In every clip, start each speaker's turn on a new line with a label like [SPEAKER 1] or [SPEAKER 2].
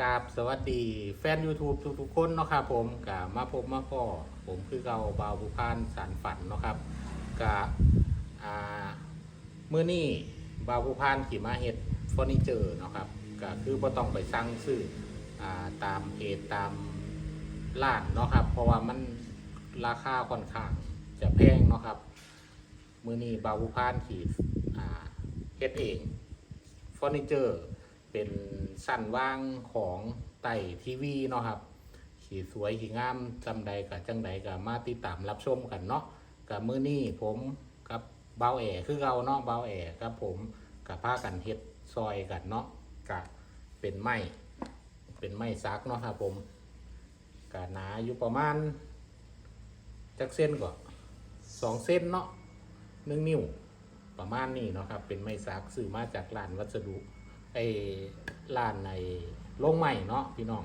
[SPEAKER 1] กราบสวัสดีแฟน YouTube ทุกๆคนเนาะครับผมกามาพบมาพ่อผมคือเกาบาวผู้พานสารฝันเนาะครับกาอ่ามื่อนี้บาวผู้พานขี่มาเฮ็ดเฟอร์นิเจอร์เนาะครับก็คือบ่ต้องไปสั่งซื้ออ่าตามเพจตามร้านเนาะครับ เพราะว่ามันราคาค่อนข้างจะแพงเนาะครับมื่อนี้บาวผู้พานขี่อ่าเฮ็ดเองเฟอร์นิเจอร์ เป็นสั้นว่างของไต่ทีวีเนาะครับขี่สวยขี่งามจำใดกับจังใดกับมาติดตามรับชมกันเนาะกับมือนี้ผมกับเบาแอคือเราเนาะเบาแอกับผมกับผ้ากันเฮ็ดซอยกันเนาะกับเป็นไม้เป็นไม้ซักเนาะครับผมกับหนาอยู่ประมาณจักเส้นก็สองเส้นเนาะหนึ่งนิ้วประมาณนี้เนาะครับเป็นไม้ซักซื้อมาจากร้านวัสดุ ไอ้ร้านในโรงใหม่เนาะพี่น้อง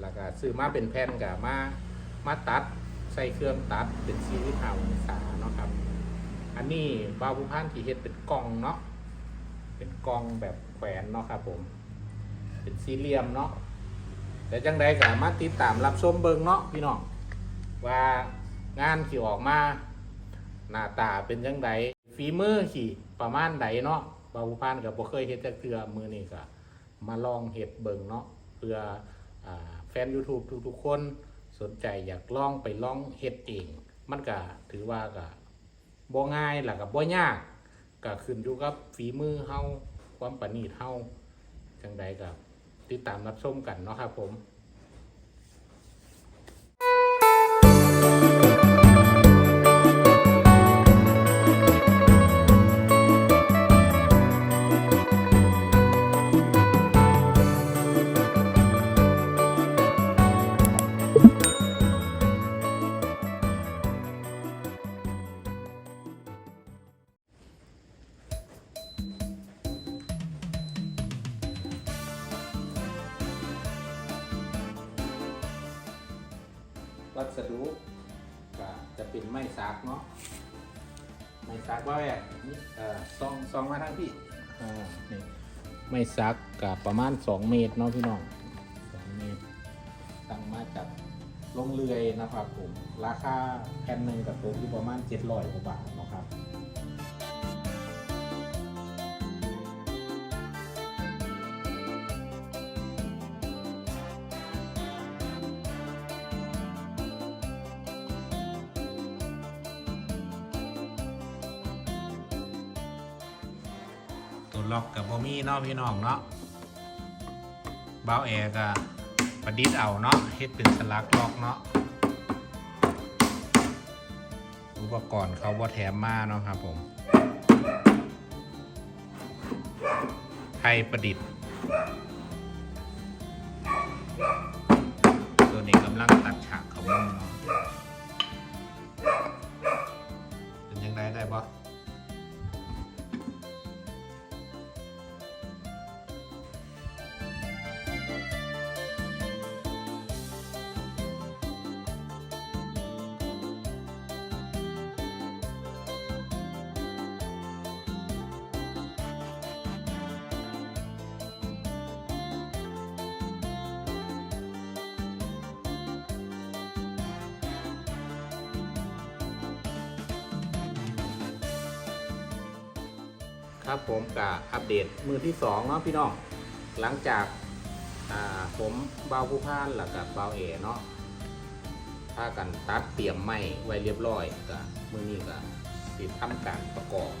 [SPEAKER 1] แล้วก็ซื้อมาเป็นแผ่นกับมามาตัดใส่เครื่องตัดเป็นซีรีส์ข่าวองศาเนาะครับ อันนี้บาวผู้พันที่เฮ็ดเป็นกล่องเนาะเป็นกล่องแบบแขวนเนาะครับผม เป็นสี่เหลี่ยมเนาะแต่จังใดก็มาติดตามรับชมเบิงเนาะพี่น้องว่างานที่ออกมา หน้าตาเป็นจังไดฝีมือขี่ประมาณใดเนาะ บาผู้พันกับบ่เคยเฮ็ดจักเทื่อมือนี่ก็มาลองเฮ็ดเบิงเนาะเพื่ออแฟน YouTube ทุกๆ คนสนใจอยากลองไปลองเฮ็ดเอง มันก็ถือว่าก็บ่ง่ายแล้วก็บ่ยากก็ขึ้นอยู่กับฝีมือเฮาความประณีตเฮาจังใดก็ติดตามรับชมกันเนาะครับผมวั ซักว่าแบบนี่เออซองซองมาทางพี่อ่านี่ไม่ซักกับประมาณ 2 เมตรเนาะพี่น้อง2เมตรตั้งมาจากลงเรือยนะครับผม ราคาแผ่นหนึ่งกับตัวที่ประมาณ700กว่าบาท ตัวล็อกกับโมมี่เนาะพี่น้องเนาะเบาแอร์ก็ประดิษฐ์เอาเนาะเฮ็ดเป็นสลักล็อกเนาะอุปกรณ์เขาบ่แถมมาเนาะครับผมไทยประดิษฐ์ตัวนี้กำลังตัด ครับผมกับอัปเดตมือที่สองเนาะพี่น้องหลังจากาผมเบาผู้พานแล้วกับเบาเอเนาะถ้ากันตัดเตรียมไม้ไว้เรียบร้อยกับมือนี้ก็ติดทำการประกอบ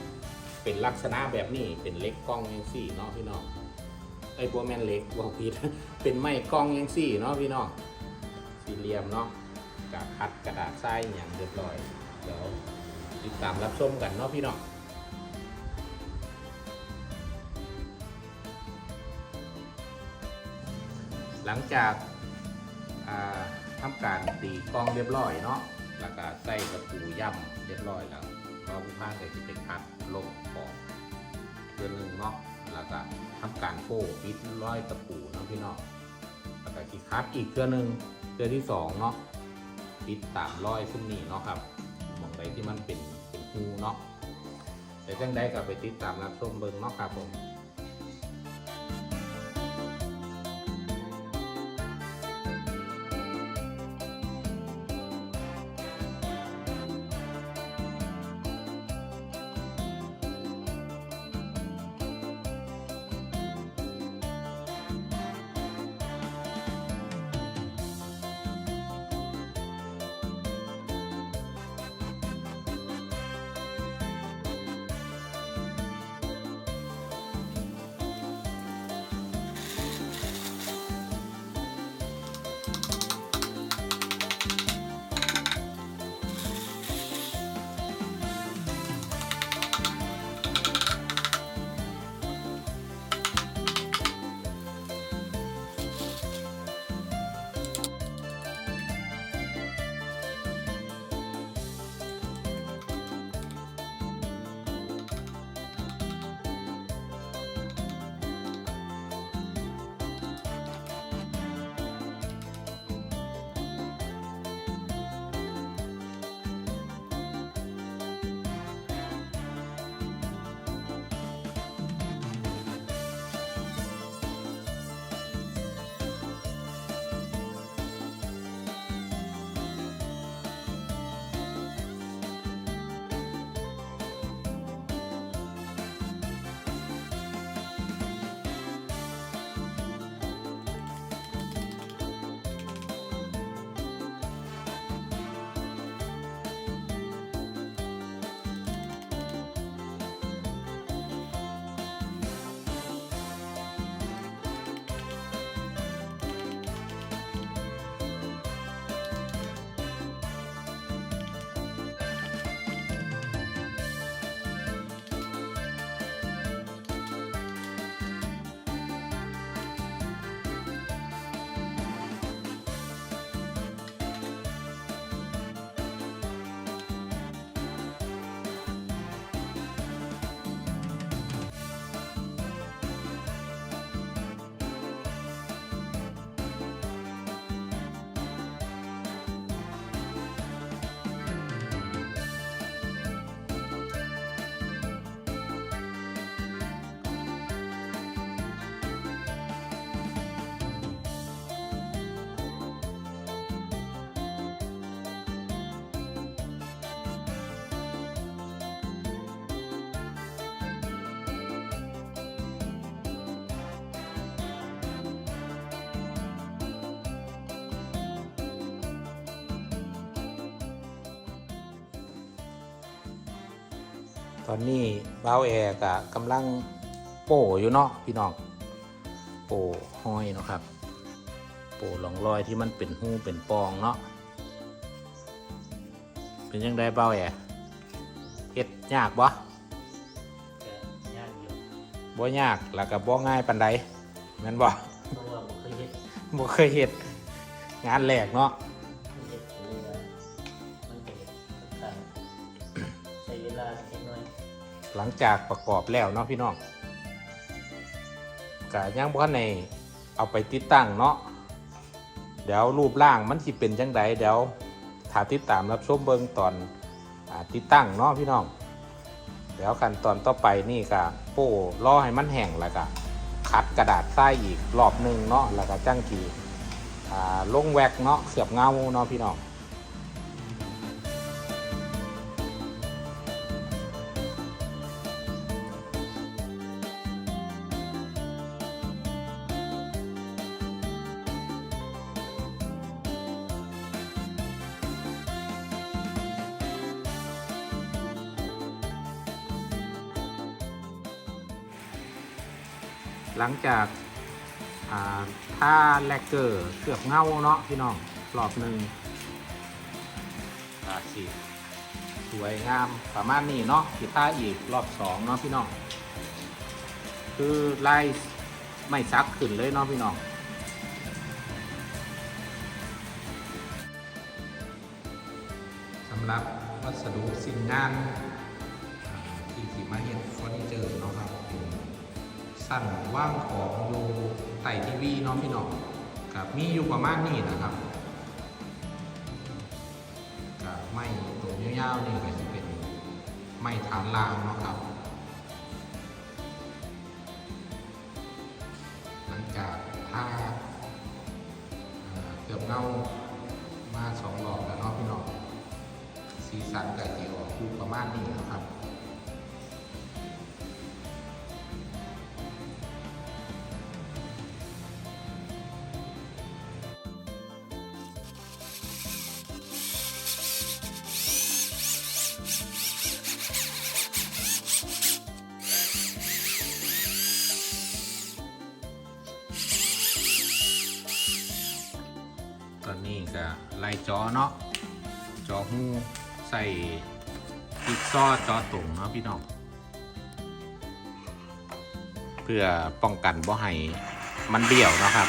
[SPEAKER 1] เป็นลักษณะแบบนี้เป็นเล็กกล้องยังสี่เนาะพี่น้องไอ้บัวแมนเล็กบอกผิดเป็นไม้กล้องยังสี่เนาะพี่น้องสี่เหลี่ยมเนาะกับคัดกระดาษทรายอย่างเรียบร้อยเดี๋ยวติดตามรับชมกันเนาะพี่น้อง หลังจากาทำการตีกองเรียบร้อยเนาะแล้วก็ใส่ตะปูย่ำเรียบร้อยแล้วก็ผู้พานก็จะเป็นคัดลบออกเดือนหนึ่งเนาะแล้วก็ทำการโฟปิดร้อยตะปูนะพี่เนาะแล้วก็อีกคัดอีกเทื่องหนึ่งเทื่องที่สองเนาะปิดตามร้อยซุ้มนี้เนาะครับมองไปที่มันเป็นเป็นหูเนาะแต่จังได้ก็ไปติดตามรับชมเบิ่งเนาะครับผม ตอนนี้บ้าวแอร์กะกำลังโป่อยู่เนาะพี่น้องโป่ห้อยเนาะครับ โป่หลองรอยที่มันเป็นหูเป็นปองเนาะเป็นยังไงบ้าวแอร์เฮ็ดยากบ่
[SPEAKER 2] ก็ยากอยู่
[SPEAKER 1] บ่ยากแล้วก็บ่ง่ายปานใดแม่นบ่
[SPEAKER 2] เพราะว่าผมเคยเฮ็ด
[SPEAKER 1] บ่เคยเฮ็ดงานแรกเนาะ หลังจากประกอบแล้วเนาะพี่น้องก็ยังบ่ทันในเอาไปติดตั้งเนาะเดี๋ยวรูปร่างมันสิเป็นจังไดเดี๋ยวถาติดตามรับชมเบิ่งตอนอติดตั้งเนาะพี่น้อง เดี๋ยวขั้นตอนต่อไปนี่ก็โป้รอให้มันแห้งแล้วก็คัดกระดาษทรายอีกรอบหนึ่งเนาะแล้วก็จ้างกีลงแวกเนาะเสือบเงาเนาะพี่น้อง หลังจากอ่าถ้าแลกเกอร์เสือบเงาเนาะพี่น้องรอบหนึ่งอาสีสวยงามประมาณนี้เนาะกีตาอีกรอบสองเนาะพี่น้องคือไล่ไม่ซักขึ้นเลยเนาะพี่น้องสำหรับวัสดุสิ่งงานที่ที่มาเห็นฟอร์นิเจอร์เนาะครับ สั่นว่างของอยู่ไต่ทีวีเนาะพี่น้องกับมีอยู่ประมาณนี้นะครับกับไม้ตัวยาวๆนี่ก็จะเป็นไม้ฐานรางเนาะครับหลังจากท่าเกือบเงามาสองรอบแล้วเนาะพี่น้องสีสันกับสีออกคือประมาณนี้นะครับ จอเนาะจอหูใส่จิ๊กซอจอตรงเนาะพี่น้องเพื่อป้องกันบ่ให้มันเบี้ยวเนาะครับ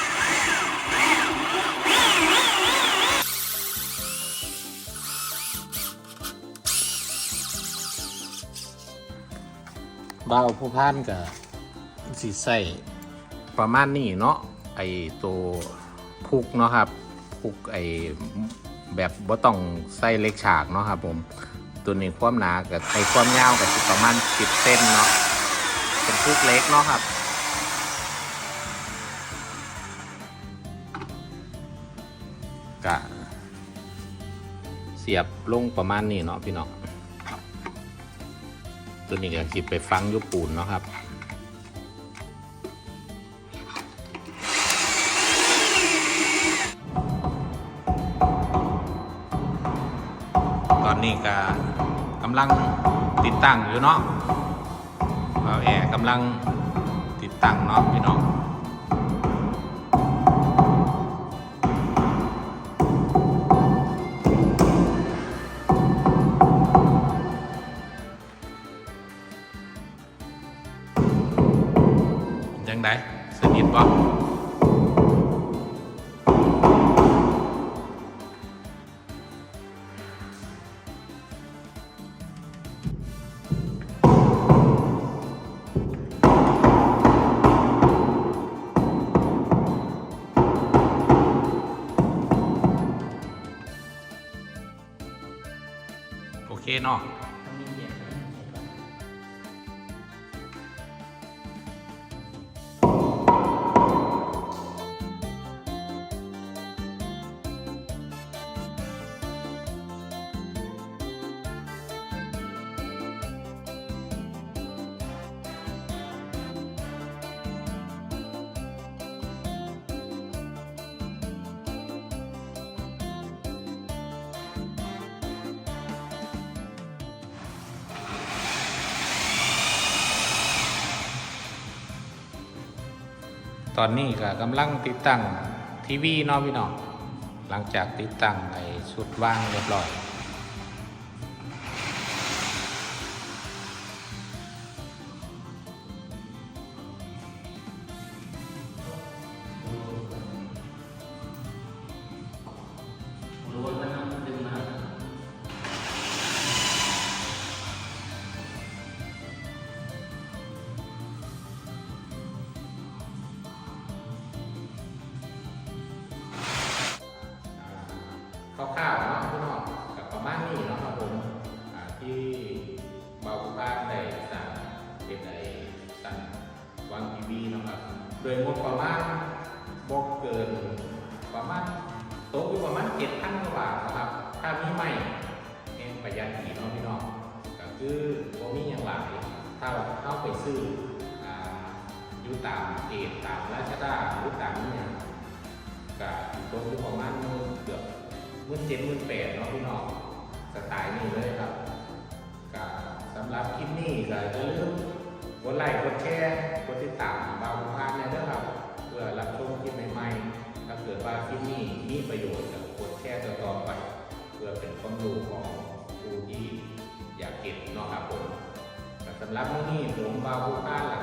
[SPEAKER 1] เบาผู้พันกับสีใส่ประมาณนี้เนาะไอตัวพุกเนาะครับพุกไอ แบบบ่ต้องใส่เล็กฉากเนาะครับผม ตัวนี้ความหนากับไอความยาวกับสิประมาณ10เส้นเนาะเป็นพุกเล็กเนาะครับกะเสียบลงประมาณนี้เนาะพี่น้องตัวนี้ก็สิไปฟังยุปูนเนาะครับ อนนี้ก็กำลังติดตั้งอยู่เนาะเราแอร์กำลังติดตั้งเนาะพี่น้อง ตอนนี้ก็กำลังติดตั้งทีวีเนาะพี่น้องหลังจากติดตั้งไอ้ชุดว่างเรียบร้อย
[SPEAKER 2] ตา
[SPEAKER 1] มเอกตามราชดาหรือตามนี่ยก็ตกอยู่ประมาณเกือบมื่นเจ็ดมื่นแปดเนาะพี่น้องสไตล์นี้เลยครับก็สำหรับคลิปนี้ก็อย่าลืมกดไลค์กดแชร์กดติดตามบาวพานเนี่ยด้วยครับเพื่อรับชมคลิปใหม่ๆถ้าเกิดว่าคลิปนี้มีประโยชน์ก็กดแชร์ต่อไป เพื่อเป็นความรู้ของผู้ที่อยากเก็บเนาะครับผมสำหรับมื้อนี้ผมบาวผู้พานและ